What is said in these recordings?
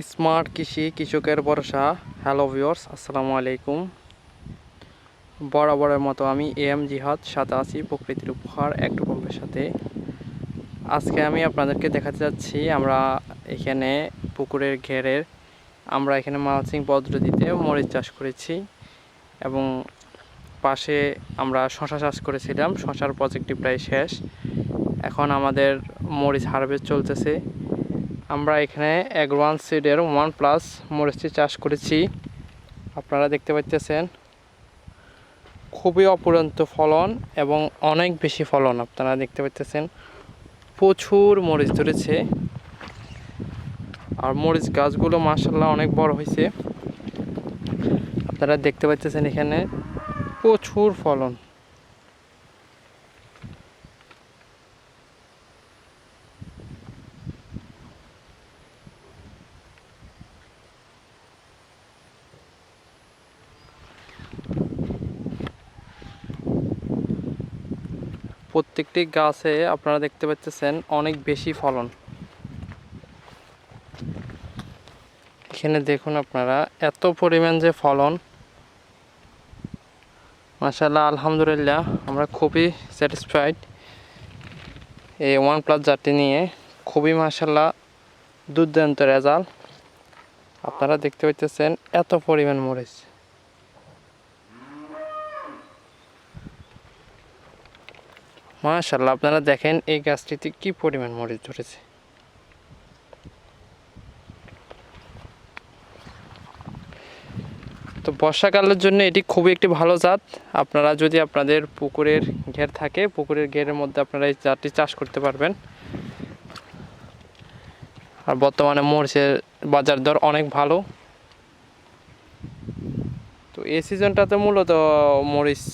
Smart কৃষি কৃষকের ভরসা। হ্যালো ভিউয়ার্স, আসসালামু আলাইকুম। বরাবরের মতো আমি এ এম জিহাদ, সাথে আছি প্রকৃতির উপহার একটু পাম্পের সাথে। আজকে আমি আপনাদেরকে দেখাতে যাচ্ছি, আমরা এখানে পুকুরের ঘেরের, আমরা এখানে মালচিং পদ্ধতিতে মরিচ চাষ করেছি এবং পাশে আমরা শশা চাষ করেছিলাম, শশার প্রজেক্টটি প্রায় শেষ। এখন আমাদের মরিচ হারভেস্ট চলতেছে। আমরা এখানে অ্যাগ্রোয়ান সিডের ওয়ান প্লাস মরিচটি চাষ করেছি। আপনারা দেখতে পাচ্ছেন খুবই অপুরন্ত ফলন এবং অনেক বেশি ফলন আপনারা দেখতে পাচ্ছেন প্রচুর মরিচ ধরেছে। আর মরিচ গাছগুলো মাসাল্লাহ অনেক বড় হয়েছে আপনারা দেখতে পাচ্ছেন এখানে প্রচুর ফলন। প্রত্যেকটি গাছে আপনারা দেখতে পাচ্ছেন অনেক বেশি ফলন। এখানে দেখুন আপনারা এত পরিমাণ যে ফলন। মাসাল্লাহ আলহামদুলিল্লাহ, আমরা খুবই স্যাটিসফাইড এই ওয়ান প্লাস জারটি নিয়ে। খুবই মাসাল্লাহ দুর্দান্ত রেজাল্ট আপনারা দেখতে পাচ্ছেন এত পরিমাণ মরিচ। মাশাল্লাহ আপনারা দেখেন এই গাছটিতে কি পরিমাণ মরিচ ধরেছে। তো বর্ষাকালের জন্য এটি খুবই একটি ভালো জাত। আপনারা যদি আপনাদের পুকুরের ঘের থাকে, পুকুরের ঘেরের মধ্যে আপনারা এই জাতটি চাষ করতে পারবেন। আর বর্তমানে মরিচের বাজার দর অনেক ভালো। তো এই সিজনটাতে মূলত মরিচ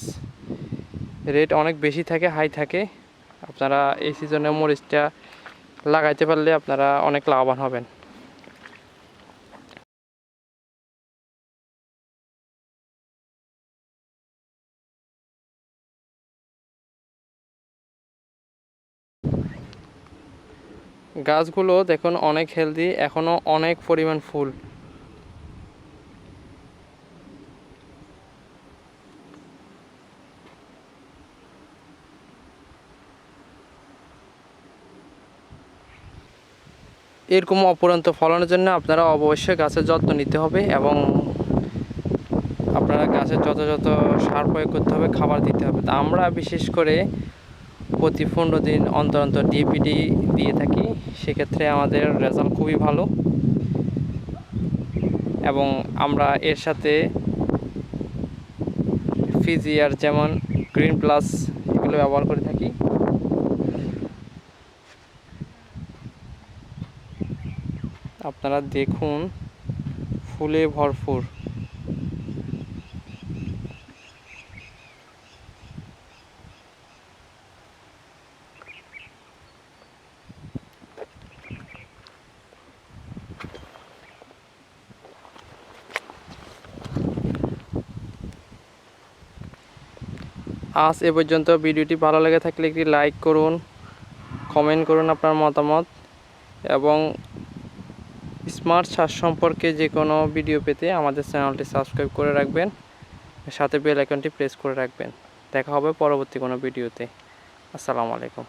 রেট অনেক বেশি থাকে হাই থাকে। আপনারা এই সিজনে মরিচটা লাগাইতে পারলে আপনারা অনেক লাভবান হবেন। গাছগুলো দেখুন অনেক হেলদি এখনও অনেক পরিমাণ ফুল। এরকম অপুরন্ত ফলনের জন্য আপনারা অবশ্যই গাছের যত্ন নিতে হবে এবং আপনারা গাছের যথাযথ সার প্রয়োগ করতে হবে, খাবার দিতে হবে। তা আমরা বিশেষ করে প্রতি পনেরো দিন অন্তর অন্তর ডিএপিডি দিয়ে থাকি। সেক্ষেত্রে আমাদের রেজাল্ট খুবই ভালো। এবং আমরা এর সাথে ফিজিয়ার যেমন গ্রিন প্লাস এগুলো ব্যবহার করে থাকি। আপনারা দেখুন, ফুলে ভরপুর। আজ এ পর্যন্ত ভিডিওটি ভালো লেগে থাকলে একটি লাইক করুন, কমেন্ট করুন আপনার মতামত এবং স্মার্ট চার্জ সম্পর্কে যে কোনো ভিডিও পেতে আমাদের চ্যানেলটি সাবস্ক্রাইব করে রাখবেন। সাথে বেল আইকনটি প্রেস করে রাখবেন। দেখা হবে পরবর্তী কোনো ভিডিওতে। আসসালামু আলাইকুম।